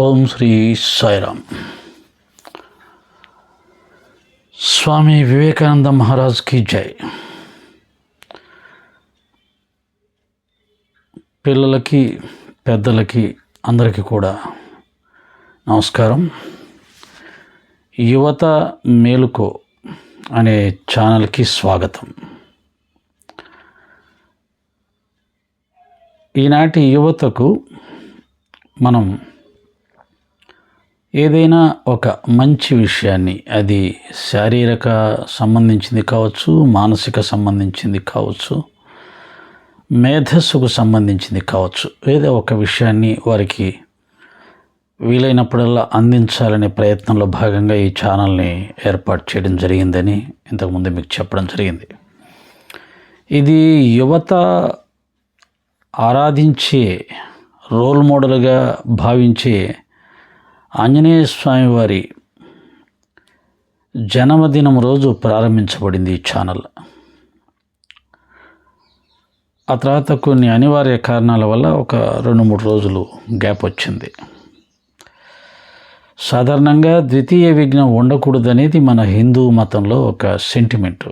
ఓం శ్రీ సాయిరామ్. స్వామి వివేకానంద మహారాజ్కి జై. పిల్లలకి పెద్దలకి అందరికీ కూడా నమస్కారం. యువత మేలుకో అనే ఛానల్కి స్వాగతం. ఈనాటి యువతకు మనం ఏదైనా ఒక మంచి విషయాన్ని అది శారీరక సంబంధించింది కావచ్చు మానసిక సంబంధించింది కావచ్చు మేధస్సుకు సంబంధించింది కావచ్చు ఏదో ఒక విషయాన్ని వారికి వీలైనప్పుడల్లా అందించాలనే ప్రయత్నంలో భాగంగా ఈ ఛానల్ని ఏర్పాటు చేయడం జరిగిందని ఇంతకుముందు మీకు చెప్పడం జరిగింది. ఇది యువత ఆరాధించే రోల్ మోడల్గా భావించే ఆంజనేయ స్వామివారి జన్మదినం రోజు ప్రారంభించబడింది ఈ ఛానల్. ఆ తర్వాత కొన్ని అనివార్య కారణాల వల్ల ఒక రెండు మూడు రోజులు గ్యాప్ వచ్చింది. సాధారణంగా ద్వితీయ విఘ్నం ఉండకూడదనేది మన హిందూ మతంలో ఒక సెంటిమెంట్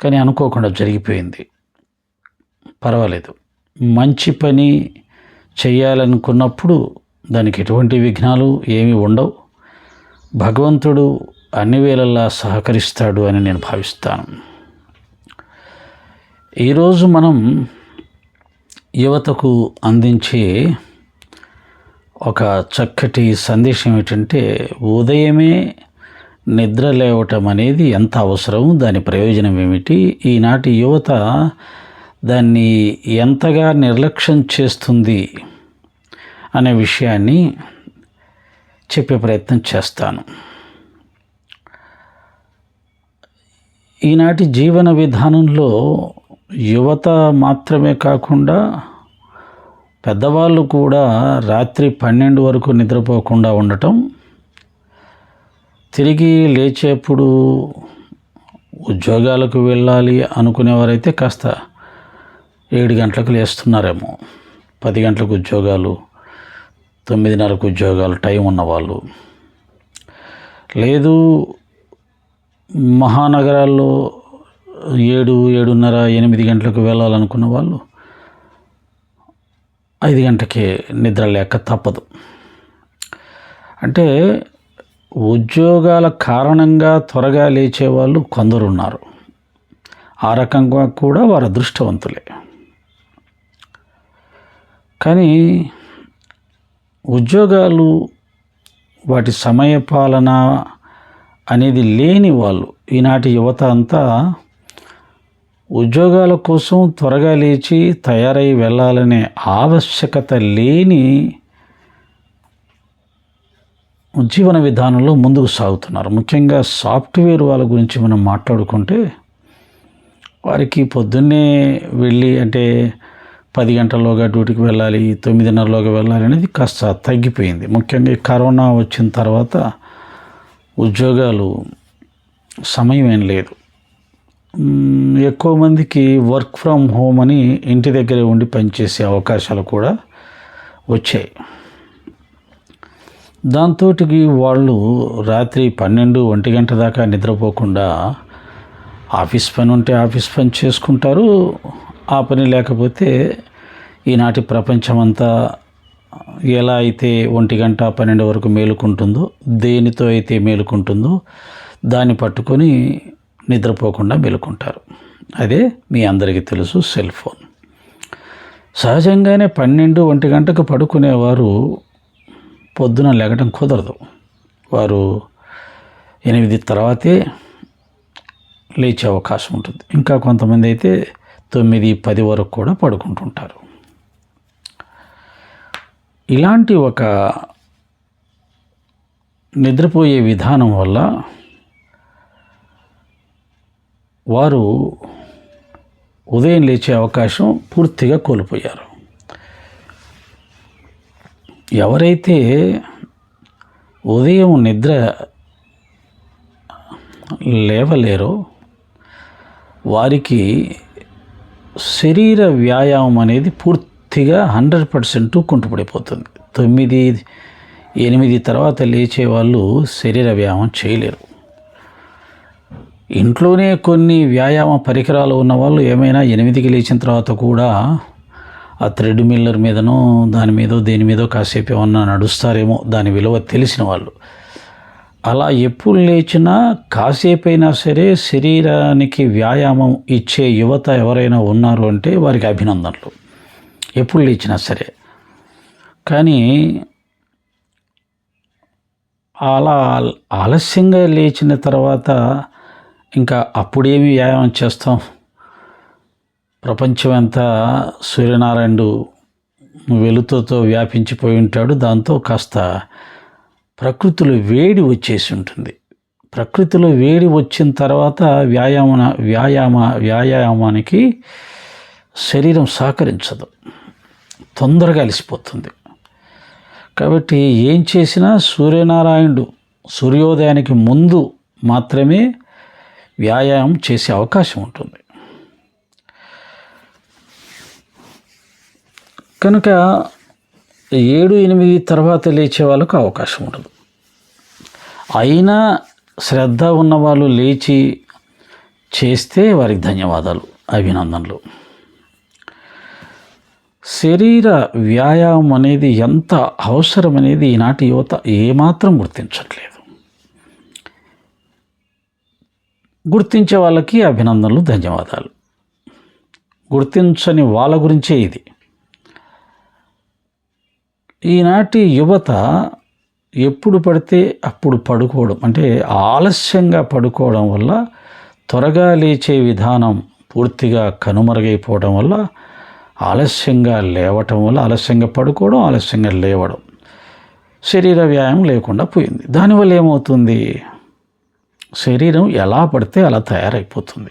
కానీ అనుకోకుండా జరిగిపోయింది. పర్వాలేదు. మంచి పని చేయాలనుకున్నప్పుడు దానికి ఎటువంటి విఘ్నాలు ఏమీ ఉండవు. భగవంతుడు అన్ని వేళల్లా సహకరిస్తాడు అని నేను భావిస్తాను. ఈరోజు మనం యువతకు అందించే ఒక చక్కటి సందేశం ఏంటంటే ఉదయమే నిద్ర లేవటం అనేది ఎంత అవసరం దాని ప్రయోజనం ఏమిటి? ఈనాటి యువత దాన్ని ఎంతగా నిర్లక్ష్యం చేస్తుంది? అనే విషయాన్ని చెప్పే ప్రయత్నం చేస్తాను. ఈనాటి జీవన విధానంలో యువత మాత్రమే కాకుండా పెద్దవాళ్ళు కూడా రాత్రి పన్నెండు వరకు నిద్రపోకుండా ఉండటం తిరిగి లేచేప్పుడు ఉద్యోగాలకు వెళ్ళాలి అనుకునేవారైతే కాస్త ఏడు గంటలకు లేస్తున్నారేమో పది గంటలకు ఉద్యోగాలు తొమ్మిదిన్నరకు ఉద్యోగాలు టైం ఉన్నవాళ్ళు. లేదు మహానగరాల్లో ఏడు ఏడున్నర ఎనిమిది గంటలకు వెళ్ళాలనుకున్న వాళ్ళు ఐదు గంటకే నిద్ర లేక తప్పదు. అంటే ఉద్యోగాల కారణంగా త్వరగా లేచే వాళ్ళు కొందరు ఉన్నారు ఆ రకంగా కూడా వారు అదృష్టవంతులే. కానీ ఉద్యోగాలు వాటి సమయపాలన అనేది లేని వాళ్ళు. ఈనాటి యువత అంతా ఉద్యోగాల కోసం త్వరగా లేచి తయారై వెళ్ళాలనే ఆవశ్యకత లేని జీవన విధానంలో ముందుకు సాగుతున్నారు. ముఖ్యంగా సాఫ్ట్వేర్ వాళ్ళ గురించి మనం మాట్లాడుకుంటే వారికి పొద్దున్నే వెళ్ళి అంటే పది గంటల్లోగా డ్యూటీకి వెళ్ళాలి తొమ్మిదిన్నరలోగా వెళ్ళాలి అనేది కాస్త తగ్గిపోయింది. ముఖ్యంగా కరోనా వచ్చిన తర్వాత ఉద్యోగాలు సమయం ఏం లేదు. ఎక్కువ మందికి వర్క్ ఫ్రమ్ హోమ్ అని ఇంటి దగ్గరే ఉండి పనిచేసే అవకాశాలు కూడా వచ్చాయి. దాంతో వాళ్ళు రాత్రి పన్నెండు ఒంటి గంట దాకా నిద్రపోకుండా ఆఫీస్ పని ఉంటే ఆఫీస్ పని చేసుకుంటారు ఆ పని లేకపోతే ఈనాటి ప్రపంచమంతా ఎలా అయితే ఒంటి గంట పన్నెండు వరకు మేలుకుంటుందో దేనితో అయితే మేలుకుంటుందో దాన్ని పట్టుకొని నిద్రపోకుండా మేలుకుంటారు. అదే మీ అందరికీ తెలుసు సెల్ ఫోన్. సహజంగానే పన్నెండు ఒంటి గంటకు పడుకునేవారు పొద్దున లేగటం కుదరదు. వారు ఎనిమిది తర్వాతే లేచే అవకాశం ఉంటుంది. ఇంకా కొంతమంది అయితే తొమ్మిది పది వరకు కూడా పడుకుంటుంటారు. ఇలాంటి ఒక నిద్రపోయే విధానం వల్ల వారు ఉదయం లేచే అవకాశం పూర్తిగా కోల్పోయారు. ఎవరైతే ఉదయం నిద్ర లేవలేరో వారికి శరీర వ్యాయామం అనేది పూర్తిగా హండ్రెడ్ పర్సెంట్ కుంటుపడిపోతుంది. తొమ్మిది ఎనిమిది తర్వాత లేచే వాళ్ళు శరీర వ్యాయామం చేయలేరు. ఇంట్లోనే కొన్ని వ్యాయామ పరికరాలు ఉన్న వాళ్ళు ఏమైనా ఎనిమిదికి లేచిన తర్వాత కూడా ఆ థ్రెడ్ మిల్లర్ మీదనో దాని మీదో దేని మీదో కాసేపు ఏమన్నా నడుస్తారేమో దాని విలువ తెలిసిన వాళ్ళు. అలా ఎప్పుడు లేచినా కాసేపు అయినా సరే శరీరానికి వ్యాయామం ఇచ్చే యువత ఎవరైనా ఉన్నారు అంటే వారికి అభినందనలు. ఎప్పుడు లేచినా సరే. కానీ అలా ఆలస్యంగా లేచిన తర్వాత ఇంకా అప్పుడేమి వ్యాయామం చేస్తాం? ప్రపంచం అంతా సూర్యనారాయణుడు వెలుతుతో వ్యాపించిపోయి ఉంటాడు. దాంతో కాస్త ప్రకృతిలో వేడి వచ్చేసి ఉంటుంది. ప్రకృతిలో వేడి వచ్చిన తర్వాత వ్యాయామన వ్యాయామ వ్యాయామానికి శరీరం సహకరించదు. తొందరగా అలసిపోతుంది. కాబట్టి ఏం చేసినా సూర్యనారాయణుడు సూర్యోదయానికి ముందు మాత్రమే వ్యాయామం చేసే అవకాశం ఉంటుంది. కనుక ఏడు ఎనిమిది తర్వాత లేచే వాళ్ళకు అవకాశం ఉండదు. అయినా శ్రద్ధ ఉన్న వాళ్ళు లేచి చేస్తే వారికి ధన్యవాదాలు అభినందనలు. శరీర వ్యాయామం అనేది ఎంత అవసరం అనేది ఈనాటి యువత ఏమాత్రం గుర్తించట్లేదు. గుర్తించే వాళ్ళకి అభినందనలు ధన్యవాదాలు. గుర్తించని వాళ్ళ గురించే ఇది. ఈనాటి యువత ఎప్పుడు పడితే అప్పుడు పడుకోవడం అంటే ఆలస్యంగా పడుకోవడం వల్ల త్వరగా లేచే విధానం పూర్తిగా కనుమరుగైపోవడం వల్ల ఆలస్యంగా లేవటం వల్ల ఆలస్యంగా పడుకోవడం ఆలస్యంగా లేవడం శరీర వ్యాయామం లేకుండా పోయింది. దానివల్ల ఏమవుతుంది? శరీరం ఎలా పడితే అలా తయారైపోతుంది.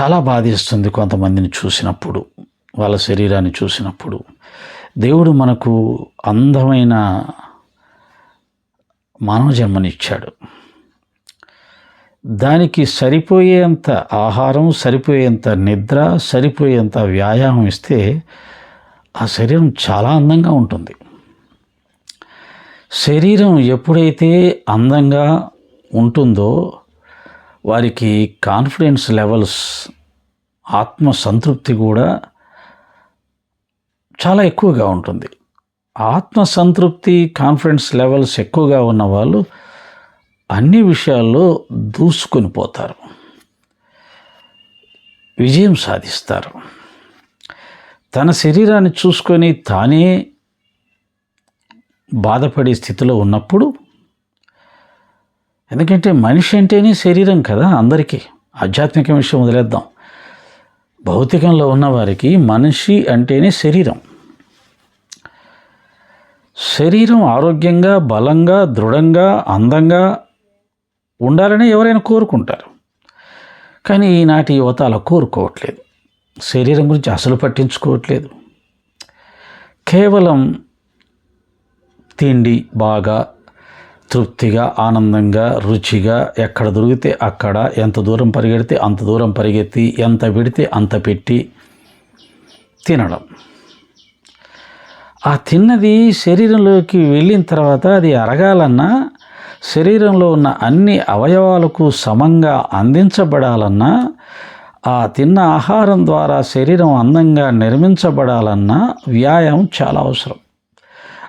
చాలా బాధిస్తుంది కొంతమందిని చూసినప్పుడు. వాళ్ళ శరీరాన్ని చూసినప్పుడు దేవుడు మనకు అందమైన మానవ జన్మనిచ్చాడు దానికి సరిపోయేంత ఆహారం సరిపోయేంత నిద్ర సరిపోయేంత వ్యాయామం ఇస్తే ఆ శరీరం చాలా అందంగా ఉంటుంది. శరీరం ఎప్పుడైతే అందంగా ఉంటుందో వారికి కాన్ఫిడెన్స్ లెవెల్స్ ఆత్మ సంతృప్తి కూడా చాలా ఎక్కువగా ఉంటుంది. ఆత్మ సంతృప్తి కాన్ఫిడెన్స్ లెవెల్స్ ఎక్కువగా ఉన్న వాళ్ళు అన్ని విషయాల్లో దూసుకొని పోతారు. విజయం సాధిస్తారు. తన శరీరాన్ని చూసుకొని తానే బాధపడే స్థితిలో ఉన్నప్పుడు ఎందుకంటే మనిషి అంటేనే శరీరం కదా అందరికీ. ఆధ్యాత్మిక విషయం వదిలేద్దాం. భౌతికంలో ఉన్నవారికి మనిషి అంటేనే శరీరం. శరీరం ఆరోగ్యంగా బలంగా దృఢంగా అందంగా ఉండాలని ఎవరైనా కోరుకుంటారు. కానీ ఈనాటి యువత అలా కోరుకోవట్లేదు. శరీరం గురించి అసలు పట్టించుకోవట్లేదు. కేవలం తిండి బాగా తృప్తిగా ఆనందంగా రుచిగా ఎక్కడ దొరికితే అక్కడ ఎంత దూరం పరిగెడితే అంత దూరం పరిగెత్తి ఎంత పెడితే అంత పెట్టి తినడం. ఆ తిన్నది శరీరంలోకి వెళ్ళిన తర్వాత అది అరగాలన్నా శరీరంలో ఉన్న అన్ని అవయవాలకు సమంగా అందించబడాలన్నా ఆ తిన్న ఆహారం ద్వారా శరీరం అందంగా నిర్మించబడాలన్నా వ్యాయామం చాలా అవసరం.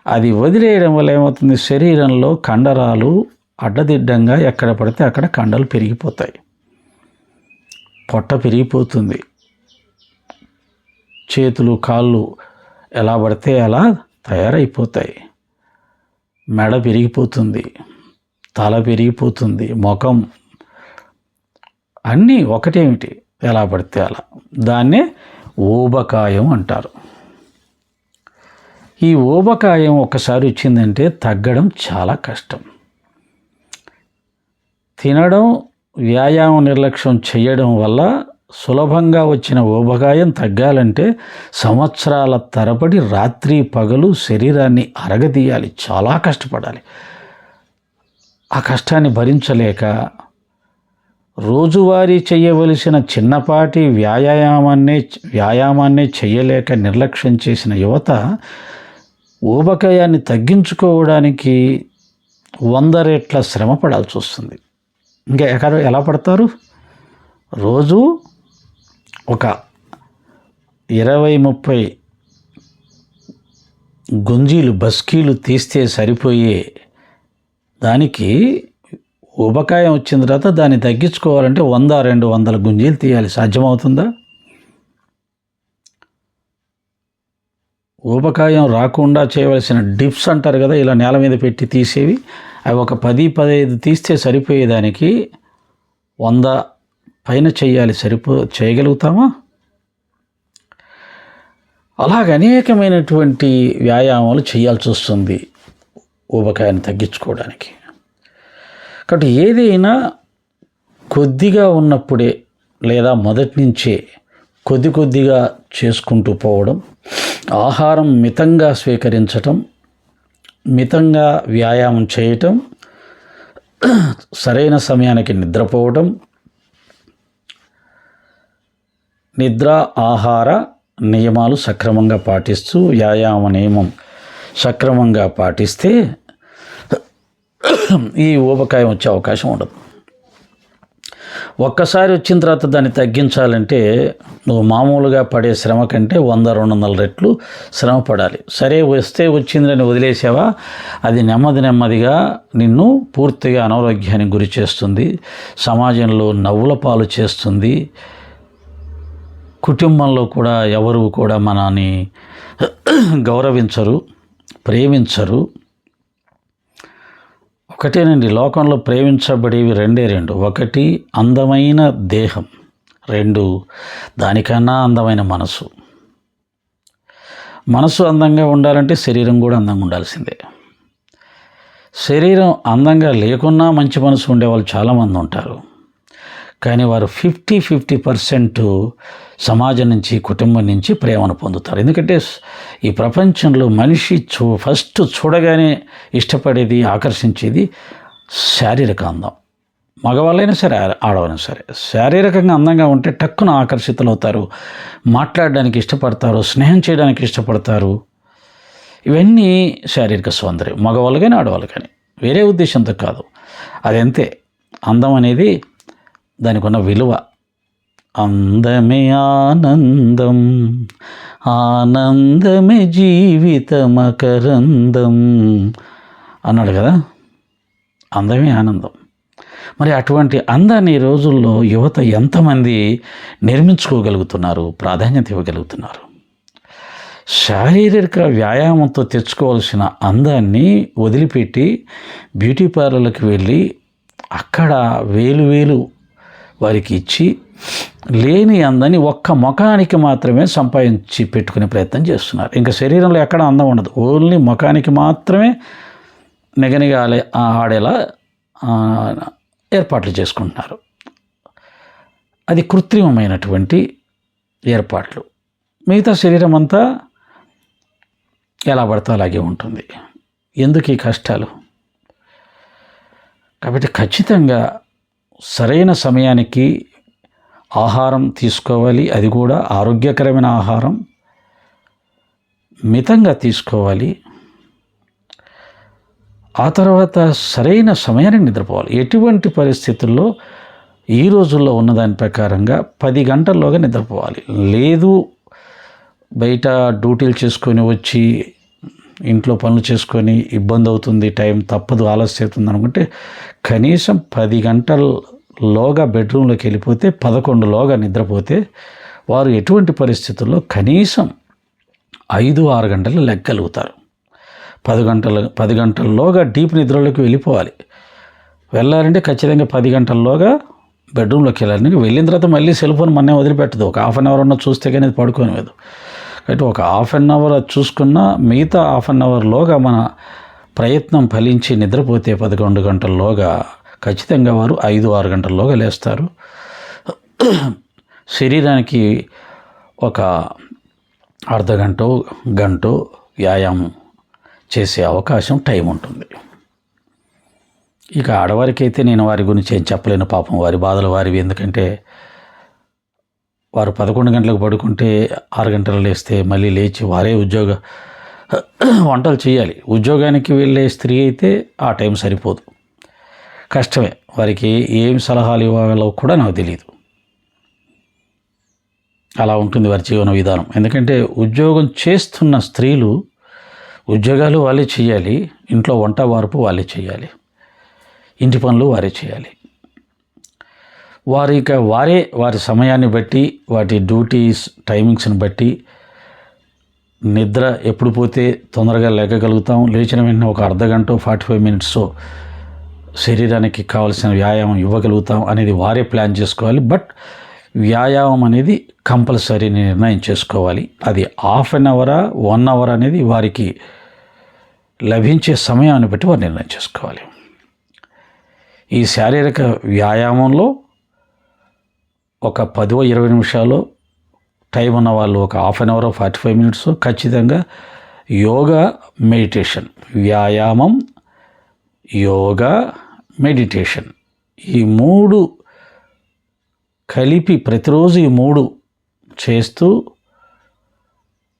అది వదిలేయడం వల్ల ఏమవుతుంది? శరీరంలో కండరాలు అడ్డదిడ్డంగా ఎక్కడ పడితే అక్కడ కండలు పెరిగిపోతాయి. పొట్ట పెరిగిపోతుంది. చేతులు కాళ్ళు ఎలా పడితే అలా తయారైపోతాయి. మెడ పెరిగిపోతుంది తల పెరిగిపోతుంది ముఖం. అన్నీ ఒకటేమిటి? ఎలా పడితే అలా. దాన్నే ఊబకాయం అంటారు. ఈ ఊబకాయం ఒకసారి వచ్చిందంటే తగ్గడం చాలా కష్టం. తినడం వ్యాయామం నిర్లక్ష్యం చేయడం వల్ల సులభంగా వచ్చిన ఊబకాయం తగ్గాలంటే సంవత్సరాల తరబడి రాత్రి పగలు శరీరాన్ని అరగదీయాలి. చాలా కష్టపడాలి. ఆ కష్టాన్ని భరించలేక రోజువారీ చేయవలసిన చిన్నపాటి వ్యాయామాన్నే వ్యాయామాన్నే చేయలేక నిర్లక్ష్యం చేసిన యువత ఊబకాయాన్ని తగ్గించుకోవడానికి వంద రెట్ల శ్రమ పడాల్సి వస్తుంది. ఇంకా ఎక్కడ ఎలా పడతారు? రోజు ఒక ఇరవై ముప్పై గుంజీలు బస్కీలు తీస్తే సరిపోయే దానికి ఉబకాయం వచ్చిన తర్వాత దాన్ని తగ్గించుకోవాలంటే వంద రెండు వందల గుంజీలు తీయాలి. సాధ్యమవుతుందా? ఊబకాయం రాకుండా చేయవలసిన డిప్స్ అంటారు కదా ఇలా నేల మీద పెట్టి తీసేవి. అవి ఒక పది పదహైదు తీస్తే సరిపోయేదానికి వంద పైన చేయాలి సరిపో చేయగలుగుతామా? అలాగ అనేకమైనటువంటి వ్యాయామాలు చేయాల్సి వస్తుంది ఊబకాయాన్ని తగ్గించుకోవడానికి. కాబట్టి ఏదైనా కొద్దిగా ఉన్నప్పుడే లేదా మొదటి నుంచే కొద్ది కొద్దిగా చేసుకుంటూ పోవడం ఆహారం మితంగా స్వీకరించటం మితంగా వ్యాయామం చేయటం సరైన సమయానికి నిద్రపోవడం నిద్ర ఆహార నియమాలు సక్రమంగా పాటిస్తూ వ్యాయామ నియమం సక్రమంగా పాటిస్తే ఈ ఊబకాయం వచ్చే అవకాశం ఉండదు. ఒక్కసారి వచ్చిన తర్వాత దాన్ని తగ్గించాలంటే నువ్వు మామూలుగా పడే శ్రమ కంటే వంద రెండు వందల రెట్లు శ్రమ పడాలి. సరే వస్తే వచ్చిందని వదిలేసావా? అది నెమ్మది నెమ్మదిగా నిన్ను పూర్తిగా అనారోగ్యానికి గురి చేస్తుంది. సమాజంలో నవ్వుల పాలు చేస్తుంది. కుటుంబంలో కూడా ఎవరు కూడా మనని గౌరవించరు ప్రేమించరు. ఒకటేనండి లోకంలో ప్రేమించబడేవి రెండే రెండు. ఒకటి అందమైన దేహం. రెండు దానికన్నా అందమైన మనసు. మనసు అందంగా ఉండాలంటే శరీరం కూడా అందంగా ఉండాల్సిందే. శరీరం అందంగా లేకున్నా మంచి మనసు ఉండేవాళ్ళు చాలామంది ఉంటారు. కానీ వారు ఫిఫ్టీ ఫిఫ్టీ పర్సెంట్ సమాజం నుంచి కుటుంబం నుంచి ప్రేమను పొందుతారు. ఎందుకంటే ఈ ప్రపంచంలో మనిషి చూ ఫస్ట్ చూడగానే ఇష్టపడేది ఆకర్షించేది శారీరక అందం. మగవాళ్ళైనా సరే ఆడవైనా సరే. శారీరకంగా అందంగా ఉంటే టక్కున ఆకర్షితులవుతారు. మాట్లాడడానికి ఇష్టపడతారు స్నేహం చేయడానికి ఇష్టపడతారు. ఇవన్నీ శారీరక సౌందర్యం. మగవాళ్ళు కానీ ఆడవాళ్ళు కానీ. వేరే ఉద్దేశంతో కాదు. అదంతే. అందం అనేది దానికి ఉన్న విలువ అందమే ఆనందం ఆనందమే జీవితమకరందం అన్నాడు కదా. అందమే ఆనందం. మరి అటువంటి అందాన్ని ఈ రోజుల్లో యువత ఎంతమంది నిర్మించుకోగలుగుతున్నారు ప్రాధాన్యత ఇవ్వగలుగుతున్నారు? శారీరక వ్యాయామంతో తెచ్చుకోవాల్సిన అందాన్ని వదిలిపెట్టి బ్యూటీ పార్లర్లకు వెళ్ళి అక్కడ వేలు వేలు వారికి ఇచ్చి లేని అందని ఒక్క ముఖానికి మాత్రమే సంపాదించి పెట్టుకునే ప్రయత్నం చేస్తున్నారు. ఇంకా శరీరంలో ఎక్కడ అందం ఉండదు. ఓన్లీ ముఖానికి మాత్రమే నిగనిగాలే ఆడేలా ఏర్పాట్లు చేసుకుంటున్నారు. అది కృత్రిమమైనటువంటి ఏర్పాట్లు. మిగతా శరీరం అంతా ఎలా పడితే అలాగే ఉంటుంది. ఎందుకు ఈ కష్టాలు? కాబట్టి ఖచ్చితంగా సరైన సమయానికి ఆహారం తీసుకోవాలి. అది కూడా ఆరోగ్యకరమైన ఆహారం. మితంగా తీసుకోవాలి. ఆ తర్వాత సరైన సమయానికి నిద్రపోవాలి. ఎటువంటి పరిస్థితుల్లో ఈ రోజుల్లో ఉన్నదాని ప్రకారంగా పది గంటల్లోగా నిద్రపోవాలి. లేదు బయట డ్యూటీలు చేసుకొని వచ్చి ఇంట్లో పనులు చేసుకొని ఇబ్బంది అవుతుంది టైం తప్పదు ఆలస్యం అవుతుంది అనుకుంటే కనీసం పది గంటల్లోగా బెడ్రూమ్లోకి వెళ్ళిపోతే పదకొండులోగా నిద్రపోతే వారు ఎటువంటి పరిస్థితుల్లో కనీసం ఐదు ఆరు గంటలు లెక్కగలుగుతారు పది గంటల పది గంటల్లోగా డీప్ నిద్రలోకి వెళ్ళిపోవాలి. వెళ్ళాలంటే ఖచ్చితంగా పది గంటల్లోగా బెడ్రూమ్లోకి వెళ్ళాలి. వెళ్ళిన తర్వాత మళ్ళీ సెల్ ఫోన్ మన్నే వదిలిపెట్టదు. ఒక హాఫ్ అన్ అవర్ ఉన్న చూస్తే కానీ అది పడుకోనివ్వదు. కాబట్టి ఒక హాఫ్ అన్ అవర్ చూసుకున్న మిగతా హాఫ్ అన్ అవర్లోగా మన ప్రయత్నం ఫలించి నిద్రపోతే పదకొండు గంటల్లోగా ఖచ్చితంగా వారు ఐదు ఆరు గంటల్లోగా లేస్తారు. శరీరానికి ఒక అర్ధ గంట గంట వ్యాయామం చేసే అవకాశం టైం ఉంటుంది. ఇక ఆడవారికైతే నేను వారి గురించి ఏం చెప్పలేను పాపం వారి బాధలు వారివి. ఎందుకంటే వారు పదకొండు గంటలకు పడుకుంటే ఆరు గంటలు లేస్తే మళ్ళీ లేచి వారే ఉద్యోగ వంటలు చేయాలి. ఉద్యోగానికి వెళ్ళే స్త్రీ అయితే ఆ టైం సరిపోదు. కష్టమే. వారికి ఏం సలహాలు ఇవ్వాలో కూడా నాకు తెలియదు అలా ఉంటుంది వారి జీవన విధానం. ఎందుకంటే ఉద్యోగం చేస్తున్న స్త్రీలు ఉద్యోగాలు వాళ్ళే చేయాలి. ఇంట్లో వంట వార్పు వాళ్ళే చేయాలి. ఇంటి పనులు వారే చేయాలి. వారి వారే వారి సమయాన్ని బట్టి వాటి డ్యూటీస్ టైమింగ్స్ని బట్టి నిద్ర ఎప్పుడు పోతే తొందరగా లేకగలుగుతాం. లేచిన వెంటనే ఒక అర్ధ గంట ఫార్టీ ఫైవ్ మినిట్స్ శరీరానికి కావాల్సిన వ్యాయామం ఇవ్వగలుగుతాం అనేది వారే ప్లాన్ చేసుకోవాలి. బట్ వ్యాయామం అనేది కంపల్సరీ నిర్ణయం చేసుకోవాలి. అది హాఫ్ అన్ అవరా వన్ అవర్ అనేది వారికి లభించే సమయాన్ని బట్టి వారు నిర్ణయం చేసుకోవాలి. ఈ శారీరక వ్యాయామంలో ఒక పదో ఇరవై నిమిషాలు టైం ఉన్న వాళ్ళు ఒక half an hour forty five minutes ఖచ్చితంగా యోగా మెడిటేషన్ వ్యాయామం యోగా మెడిటేషన్. ఈ మూడు కలిపి ప్రతిరోజు ఈ మూడు చేస్తూ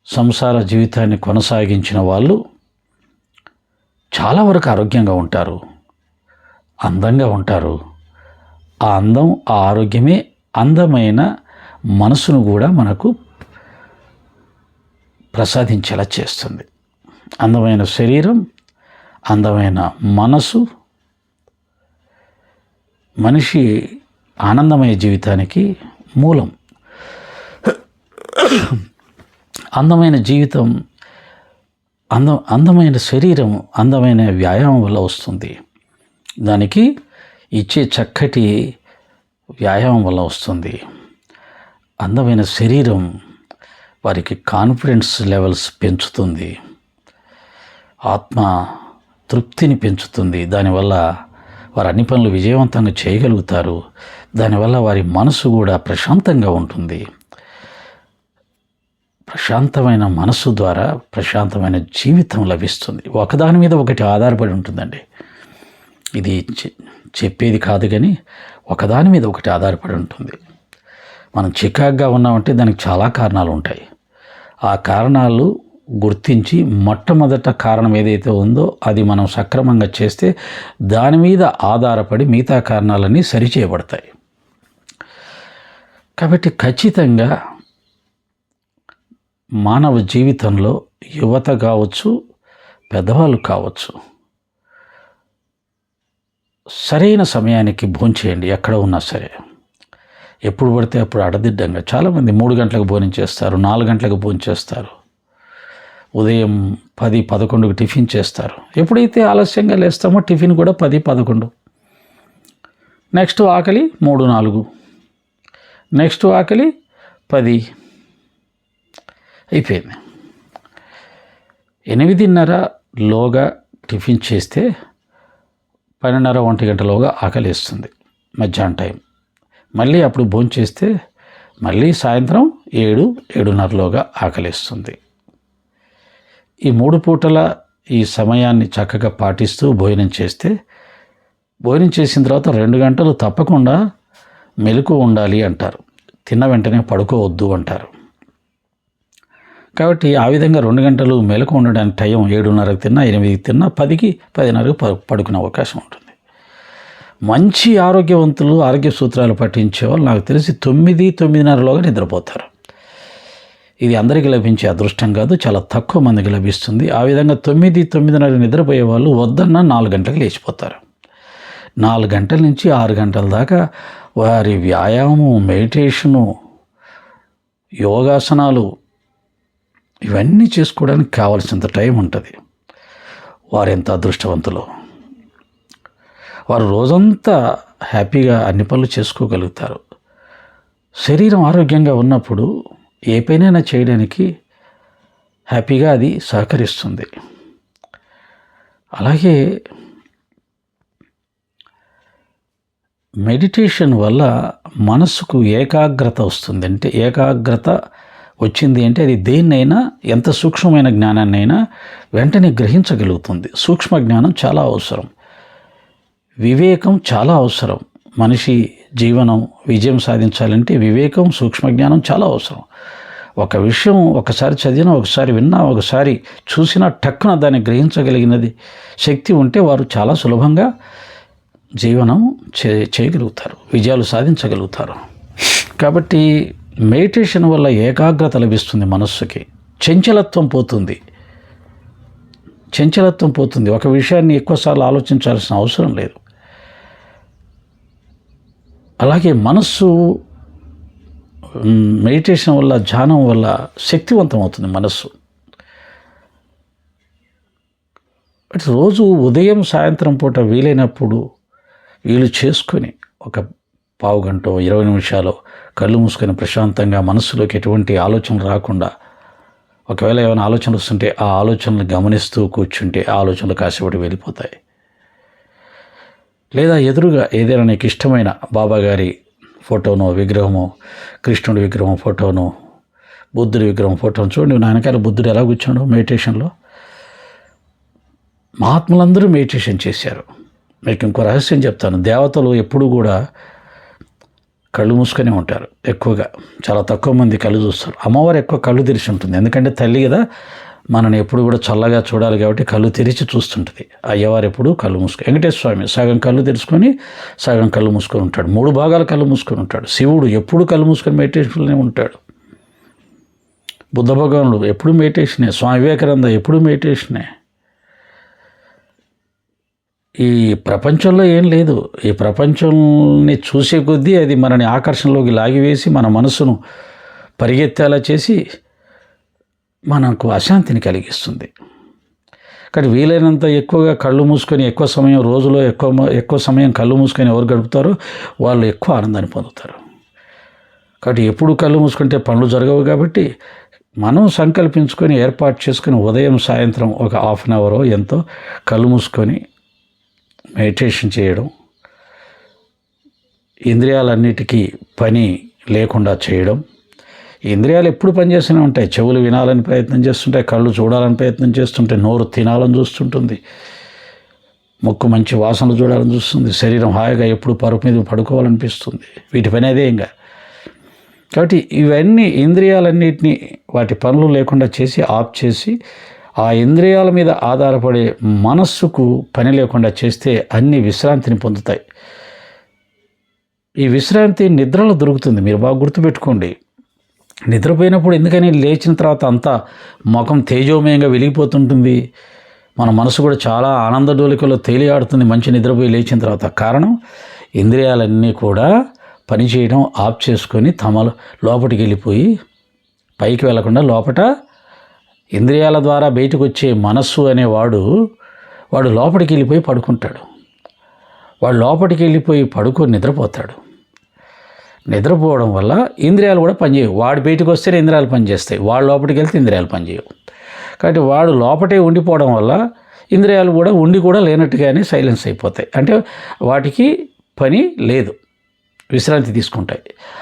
సంసార జీవితాన్ని కొనసాగించిన వాళ్ళు చాలా వరకు ఆరోగ్యంగా ఉంటారు అందంగా ఉంటారు. ఆ అందం ఆ ఆరోగ్యమే అందమైన మనసును కూడా మనకు ప్రసాదించేలా చేస్తుంది. అందమైన శరీరం అందమైన మనసు మనిషి ఆనందమయ జీవితానికి మూలం. అందమైన జీవితం అందం అందమైన శరీరం అందమైన వ్యాయామం వల్ల వస్తుంది. దానికి ఇచ్చే చక్కటి వ్యాయామం వల్ల వస్తుంది. అందమైన శరీరం వారికి కాన్ఫిడెన్స్ లెవెల్స్ పెంచుతుంది. ఆత్మ తృప్తిని పెంచుతుంది. దానివల్ల వారు అన్ని పనులు విజయవంతంగా చేయగలుగుతారు. దానివల్ల వారి మనసు కూడా ప్రశాంతంగా ఉంటుంది. ప్రశాంతమైన మనసు ద్వారా ప్రశాంతమైన జీవితం లభిస్తుంది. ఒకదాని మీద ఒకటి ఆధారపడి ఉంటుందండి. ఇది చెప్పేది కాదు కానీ ఒకదాని మీద ఒకటి ఆధారపడి ఉంటుంది. మనం చికాగ్గా ఉన్నామంటే దానికి చాలా కారణాలు ఉంటాయి. ఆ కారణాలు గుర్తించి మొట్టమొదట కారణం ఏదైతే ఉందో అది మనం సక్రమంగా చేస్తే దాని మీద ఆధారపడి మిగతా కారణాలన్నీ సరిచేయబడతాయి. కాబట్టి ఖచ్చితంగా మానవ జీవితంలో యువత కావచ్చు పెద్దవాళ్ళు కావచ్చు సరైన సమయానికి భోంచేయండి ఎక్కడ ఉన్నా సరే. ఎప్పుడు పడితే అప్పుడు అడదిడ్డంగా. చాలామంది మూడు గంటలకు భోజనం చేస్తారు నాలుగు గంటలకు భోజనం చేస్తారు. ఉదయం పది పదకొండుకు టిఫిన్ చేస్తారు. ఎప్పుడైతే ఆలస్యంగా లేస్తామో టిఫిన్ కూడా పది పదకొండు. నెక్స్ట్ ఆకలి మూడు నాలుగు. నెక్స్ట్ ఆకలి పది. అయిపోయింది. ఎనిమిదిన్నర లోగా టిఫిన్ చేస్తే పన్నెండున్నర ఒంటి గంటలోగా ఆకలి వేస్తుంది. మధ్యాహ్నం టైం. మళ్ళీ అప్పుడు భోజనం చేస్తే మళ్ళీ సాయంత్రం ఏడు ఏడున్నరలోగా ఆకలిస్తుంది. ఈ మూడు పూటల ఈ సమయాన్ని చక్కగా పాటిస్తూ భోజనం చేస్తే భోజనం చేసిన తర్వాత రెండు గంటలు తప్పకుండా మెలకు ఉండాలి అంటారు. తిన్న వెంటనే పడుకోవద్దు అంటారు. కాబట్టి ఆ విధంగా రెండు గంటలు మెలకు ఉండడానికి టైం ఏడున్నరకు తిన్నా ఎనిమిదికి తిన్నా పదికి పదిన్నరకు పడుకునే అవకాశం ఉంటుంది. మంచి ఆరోగ్యవంతులు ఆరోగ్య సూత్రాలు పట్టించే వాళ్ళు నాకు తెలిసి తొమ్మిది తొమ్మిదిన్నరలోగా నిద్రపోతారు. ఇది అందరికీ లభించే అదృష్టం కాదు చాలా తక్కువ మందికి లభిస్తుంది. ఆ విధంగా తొమ్మిది తొమ్మిదిన్నర నిద్రపోయే వాళ్ళు వద్దన్న నాలుగు గంటలకు లేచిపోతారు. నాలుగు గంటల నుంచి ఆరు గంటల దాకా వారి వ్యాయామం మెడిటేషను యోగాసనాలు ఇవన్నీ చేసుకోవడానికి కావాల్సినంత టైం ఉంటుంది. వారెంత అదృష్టవంతులు? వారు రోజంతా హ్యాపీగా అన్ని పనులు చేసుకోగలుగుతారు. శరీరం ఆరోగ్యంగా ఉన్నప్పుడు ఏ పైనైనా చేయడానికి హ్యాపీగా అది సహకరిస్తుంది. అలాగే మెడిటేషన్ వల్ల మనసుకు ఏకాగ్రత వస్తుంది. అంటే ఏకాగ్రత వచ్చింది అంటే అది దేన్నైనా ఎంత సూక్ష్మమైన జ్ఞానాన్నైనా వెంటనే గ్రహించగలుగుతుంది. సూక్ష్మ జ్ఞానం చాలా అవసరం. వివేకం చాలా అవసరం. మనిషి జీవనం విజయం సాధించాలంటే వివేకం సూక్ష్మజ్ఞానం చాలా అవసరం. ఒక విషయం ఒకసారి చదివినా ఒకసారి విన్నా ఒకసారి చూసినా టక్కున దాన్ని గ్రహించగలిగినది శక్తి ఉంటే వారు చాలా సులభంగా జీవనం చే చేయగలుగుతారు. విజయాలు సాధించగలుగుతారు. కాబట్టి మెడిటేషన్ వల్ల ఏకాగ్రత లభిస్తుంది మనస్సుకి. చంచలత్వం పోతుంది. చంచలత్వం పోతుంది. ఒక విషయాన్ని ఎక్కువసార్లు ఆలోచించాల్సిన అవసరం లేదు. అలాగే మనస్సు మెడిటేషన్ వల్ల ధ్యానం వల్ల శక్తివంతం అవుతుంది మనస్సు. అంటే రోజు ఉదయం సాయంత్రం పూట వీలైనప్పుడు వీలు చేసుకొని ఒక పావు గంట ఇరవై నిమిషాలు కళ్ళు మూసుకొని ప్రశాంతంగా మనస్సులోకి ఎటువంటి ఆలోచనలు రాకుండా ఒకవేళ ఏమైనా ఆలోచనలు వస్తుంటే ఆ ఆలోచనలు గమనిస్తూ కూర్చుంటే ఆ ఆలోచనలు కాసేపటి వెళ్ళిపోతాయి. లేదా ఎదురుగా ఏదైనా నీకు ఇష్టమైన బాబాగారి ఫోటోను ఫోటోనో కృష్ణుడి విగ్రహం ఫోటోనో బుద్ధుడి విగ్రహం ఫోటోను చూడండి. నువ్వు వెనకాల బుద్ధుడు ఎలా కూర్చున్నాడు మెడిటేషన్లో? మహాత్ములందరూ మెడిటేషన్ చేశారు. మీకు ఇంకో రహస్యం చెప్తాను. దేవతలు ఎప్పుడూ కూడా కళ్ళు మూసుకొని ఉంటారు ఎక్కువగా. చాలా తక్కువ మంది కళ్ళు చూస్తారు. అమ్మవారు ఎక్కువ కళ్ళు తెరిచి ఉంటుంది. ఎందుకంటే తల్లి కదా మనని ఎప్పుడు కూడా చల్లగా చూడాలి కాబట్టి కళ్ళు తెరిచి చూస్తుంటుంది. అయ్యవారు ఎప్పుడు కళ్ళు మూసుకొని వెంకటేశ్వర స్వామి సగం కళ్ళు తెరుచుకొని సగం కళ్ళు మూసుకొని ఉంటాడు. మూడు భాగాలు కళ్ళు మూసుకొని ఉంటాడు. శివుడు ఎప్పుడు కళ్ళు మూసుకొని మెడిటేషన్లోనే ఉంటాడు. బుద్ధ భగవానుడు ఎప్పుడు మెడిటేషనే? స్వామి వివేకానంద ఎప్పుడు మెడిటేషనే? ఈ ప్రపంచంలో ఏం లేదు. ఈ ప్రపంచాన్ని చూసే కొద్దీ అది మనని ఆకర్షణలోకి లాగివేసి మన మనసును పరిగెత్తేలా చేసి మనకు అశాంతిని కలిగిస్తుంది. కానీ వీలైనంత ఎక్కువగా కళ్ళు మూసుకొని ఎక్కువ సమయం రోజులో ఎక్కువ ఎక్కువ సమయం కళ్ళు మూసుకొని ఎవరు గడుపుతారో వాళ్ళు ఎక్కువ ఆనందాన్ని పొందుతారు. కాబట్టి ఎప్పుడు కళ్ళు మూసుకుంటే పనులు జరగవు కాబట్టి మనం సంకల్పించుకొని ఏర్పాటు చేసుకుని ఉదయం సాయంత్రం ఒక హాఫ్ అన్ అవరో ఎంతో కళ్ళు మూసుకొని మెడిటేషన్ చేయడం ఇంద్రియాలన్నిటికీ పని లేకుండా చేయడం ఇంద్రియాలు ఎప్పుడు పనిచేస్తూనే ఉంటాయి. చెవులు వినాలని ప్రయత్నం చేస్తుంటాయి. కళ్ళు చూడాలని ప్రయత్నం చేస్తుంటాయి. నోరు తినాలని చూస్తుంటుంది. ముక్కు మంచి వాసనలు చూడాలని చూస్తుంది. శరీరం హాయిగా ఎప్పుడు పరుపు మీద పడుకోవాలనిపిస్తుంది. వీటి అదే ఇంకా. కాబట్టి ఇవన్నీ ఇంద్రియాలన్నిటినీ వాటి పనులు లేకుండా చేసి ఆఫ్ చేసి ఆ ఇంద్రియాల మీద ఆధారపడే మనస్సుకు పని లేకుండా చేస్తే అన్ని విశ్రాంతిని పొందుతాయి. ఈ విశ్రాంతి నిద్రలో దొరుకుతుంది. మీరు బాగా గుర్తుపెట్టుకోండి. నిద్రపోయినప్పుడు ఎందుకని లేచిన తర్వాత అంతా ముఖం తేజోమయంగా వెలిగిపోతుంటుంది. మన మనసు కూడా చాలా ఆనంద డోలికలో తేలియాడుతుంది మంచి నిద్రపోయి లేచిన తర్వాత. కారణం ఇంద్రియాలన్నీ కూడా పనిచేయడం ఆఫ్ చేసుకొని తమ లోపలికి వెళ్ళిపోయి పైకి వెళ్ళకుండా లోపట ఇంద్రియాల ద్వారా బయటకు వచ్చే మనస్సు అనేవాడు వాడు లోపలికి వెళ్ళిపోయి పడుకుంటాడు. వాడు లోపలికి వెళ్ళిపోయి పడుకొని నిద్రపోతాడు. నిద్రపోవడం వల్ల ఇంద్రియాలు కూడా పనిచేయవు. వాడు బయటకు వస్తేనే ఇంద్రియాలు పనిచేస్తాయి. వాడు లోపలికి వెళ్తే ఇంద్రియాలు పనిచేయవు. కాబట్టి వాడు లోపటే ఉండిపోవడం వల్ల ఇంద్రియాలు కూడా ఉండి కూడా లేనట్టుగానే సైలెన్స్ అయిపోతాయి. అంటే వాటికి పని లేదు. విశ్రాంతి తీసుకుంటాయి.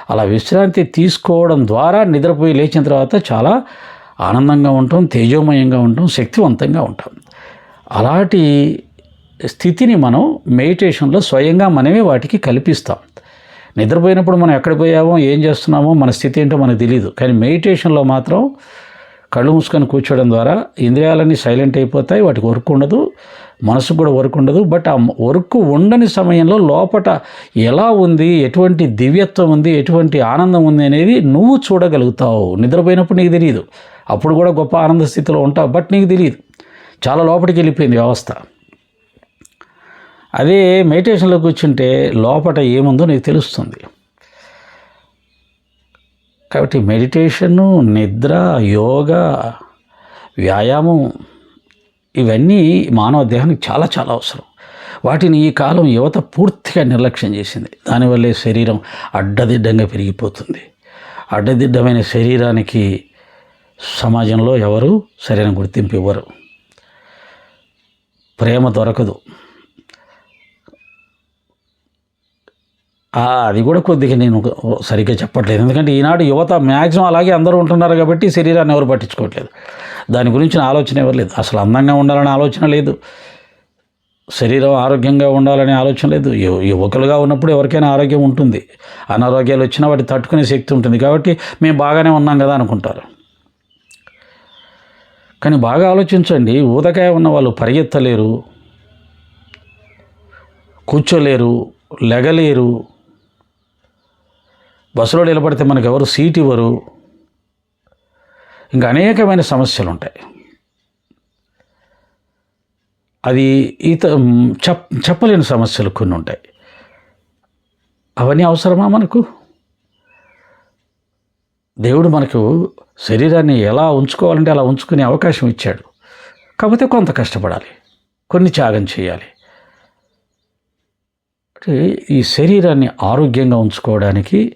అలా విశ్రాంతి తీసుకోవడం ద్వారా నిద్రపోయి లేచిన తర్వాత చాలా ఆనందంగా ఉంటాం తేజోమయంగా ఉంటాం శక్తివంతంగా ఉంటాం. అలాంటి స్థితిని మనం మెడిటేషన్లో స్వయంగా మనమే వాటికి కల్పిస్తాం. నిద్రపోయినప్పుడు మనం ఎక్కడ పోయామో ఏం చేస్తున్నామో మన స్థితి ఏంటో మనకు తెలియదు కానీ మెడిటేషన్లో మాత్రం కళ్ళు మూసుకొని కూర్చోవడం ద్వారా ఇంద్రియాలన్నీ సైలెంట్ అయిపోతాయి వాటికి వర్క్ ఉండదు మనసుకు కూడా వర్క్ ఉండదు. బట్ ఆ వర్క్ ఉండని సమయంలో లోపట ఎలా ఉంది ఎటువంటి దివ్యత్వం ఉంది ఎటువంటి ఆనందం ఉంది అనేది నువ్వు చూడగలుగుతావు. నిద్రపోయినప్పుడు నీకు తెలియదు అప్పుడు కూడా గొప్ప ఆనంద స్థితిలో ఉంటావు బట్ నీకు తెలియదు చాలా లోపలికి వెళ్ళిపోయింది వ్యవస్థ. అదే మెడిటేషన్లో కూర్చుంటే లోపట ఏముందో నీకు తెలుస్తుంది. కాబట్టి మెడిటేషను నిద్ర యోగా వ్యాయామం ఇవన్నీ మానవ దేహానికి చాలా చాలా అవసరం. వాటిని ఈ కాలం యువత పూర్తిగా నిర్లక్ష్యం చేసింది. దానివల్లే శరీరం అడ్డదిడ్డంగా పెరిగిపోతుంది. అడ్డదిడ్డమైన శరీరానికి సమాజంలో ఎవరు సరైన గుర్తింపు ఇవ్వరు. ప్రేమ దొరకదు. అది కూడా కొద్దిగా నేను సరిగ్గా చెప్పట్లేదు. ఎందుకంటే ఈనాడు యువత మ్యాక్సిమం అలాగే అందరూ ఉంటున్నారు కాబట్టి శరీరాన్ని ఎవరు పట్టించుకోవట్లేదు. దాని గురించిన ఆలోచన ఎవరు లేదు. అసలు అందంగా ఉండాలనే ఆలోచన లేదు. శరీరం ఆరోగ్యంగా ఉండాలనే ఆలోచన లేదు. యువకులుగా ఉన్నప్పుడు ఎవరికైనా ఆరోగ్యం ఉంటుంది. అనారోగ్యాలు వచ్చినా వాటి తట్టుకునే శక్తి ఉంటుంది. కాబట్టి మేము బాగానే ఉన్నాం కదా అనుకుంటారు. కానీ బాగా ఆలోచించండి. ఊదకాయ ఉన్న వాళ్ళు పరిగెత్తలేరు. కూర్చోలేరు. లెగలేరు. బస్సులో నిలబడితే మనకు ఎవరు సీట్ ఇవ్వరు. ఇంకా అనేకమైన సమస్యలు ఉంటాయి అది ఈత చెప్ చెప్పలేని సమస్యలు కొన్ని ఉంటాయి అవన్నీ అవసరమా మనకు? దేవుడు మనకు శరీరాన్ని ఎలా ఉంచుకోవాలంటే అలా ఉంచుకునే అవకాశం ఇచ్చాడు. కాకపోతే కొంత కష్టపడాలి. కొన్ని త్యాగం చేయాలి. అంటే ఈ శరీరాన్ని ఆరోగ్యంగా ఉంచుకోవడానికి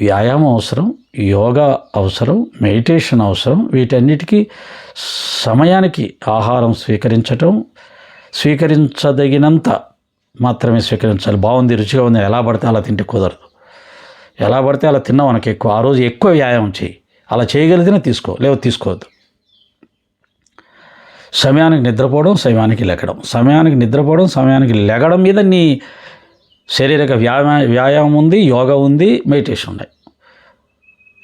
వ్యాయామం అవసరం యోగా అవసరం మెడిటేషన్ అవసరం. వీటన్నిటికీ సమయానికి ఆహారం స్వీకరించటం స్వీకరించదగినంత మాత్రమే స్వీకరించాలి. బాగుంది రుచిగా ఉంది ఎలా పడితే అలా తింటే కుదరదు. ఎలా పడితే అలా తిన్నా మనకి ఎక్కువ. ఆ రోజు ఎక్కువ వ్యాయామం చేయి. అలా చేయగలిగితేనే తీసుకో లేవు తీసుకోవద్దు. సమయానికి నిద్రపోవడం సమయానికి లెగడం. సమయానికి నిద్రపోవడం సమయానికి లెగడం మీద నీ శారీరక వ్యాయామ వ్యాయామం ఉంది యోగా ఉంది మెడిటేషన్ ఉన్నాయి.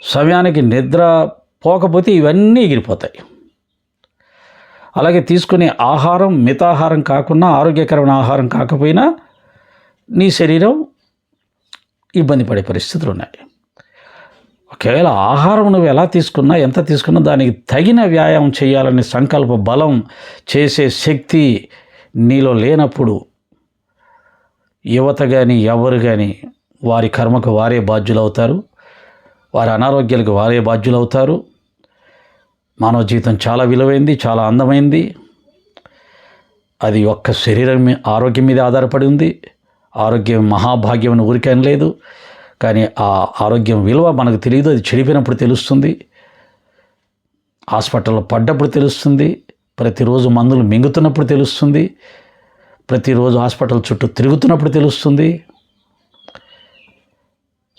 సమయానికి నిద్ర పోకపోతే ఇవన్నీ ఎగిరిపోతాయి. అలాగే తీసుకునే ఆహారం మితాహారం కాకుండా ఆరోగ్యకరమైన ఆహారం కాకపోయినా నీ శరీరం ఇబ్బంది పడే పరిస్థితులు ఉన్నాయి. ఒకవేళ ఆహారం నువ్వు ఎలా తీసుకున్నా ఎంత తీసుకున్నా దానికి తగిన వ్యాయామం చేయాలనే సంకల్ప బలం చేసే శక్తి నీలో లేనప్పుడు యువత కానీ ఎవరు కానీ వారి కర్మకు వారే బాధ్యులవుతారు. వారి అనారోగ్యాలకు వారే బాధ్యులవుతారు. మానవ జీవితం చాలా విలువైంది చాలా అందమైంది. అది ఒక్క శరీరం ఆరోగ్యం మీద ఆధారపడి ఉంది. ఆరోగ్యం మహాభాగ్యం అని ఊరికేం లేదు కానీ ఆ ఆరోగ్యం విలువ మనకు తెలియదు అది చెడిపోయినప్పుడు తెలుస్తుంది. హాస్పిటల్లో పడ్డప్పుడు తెలుస్తుంది. ప్రతిరోజు మందులు మింగుతున్నప్పుడు తెలుస్తుంది. ప్రతిరోజు హాస్పిటల్ చుట్టూ తిరుగుతున్నప్పుడు తెలుస్తుంది.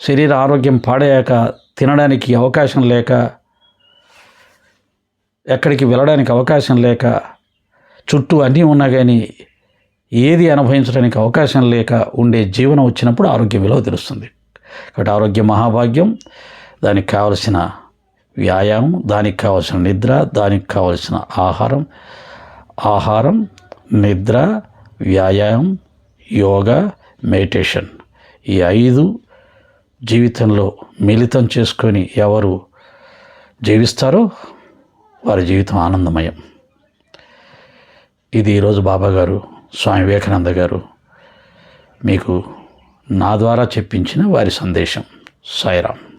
శరీర ఆరోగ్యం పాడయ్యాక తినడానికి అవకాశం లేక ఎక్కడికి వెళ్ళడానికి అవకాశం లేక చుట్టూ అన్నీ ఉన్నా కానీ ఏది అనుభవించడానికి అవకాశం లేక ఉండే జీవనం వచ్చినప్పుడు ఆరోగ్య విలువ తెలుస్తుంది. కాబట్టి ఆరోగ్య మహాభాగ్యం. దానికి కావలసిన వ్యాయామం దానికి కావలసిన నిద్ర దానికి కావలసిన ఆహారం ఆహారం నిద్ర వ్యాయామం యోగా మెడిటేషన్. ఈ ఐదు జీవితంలో మిళితం చేసుకొని ఎవరు జీవిస్తారో వారి జీవితం ఆనందమయం. ఇది ఈరోజు బాబా గారు స్వామి వివేకానంద గారు మీకు నా ద్వారా చెప్పించిన వారి సందేశం. సాయిరామ్.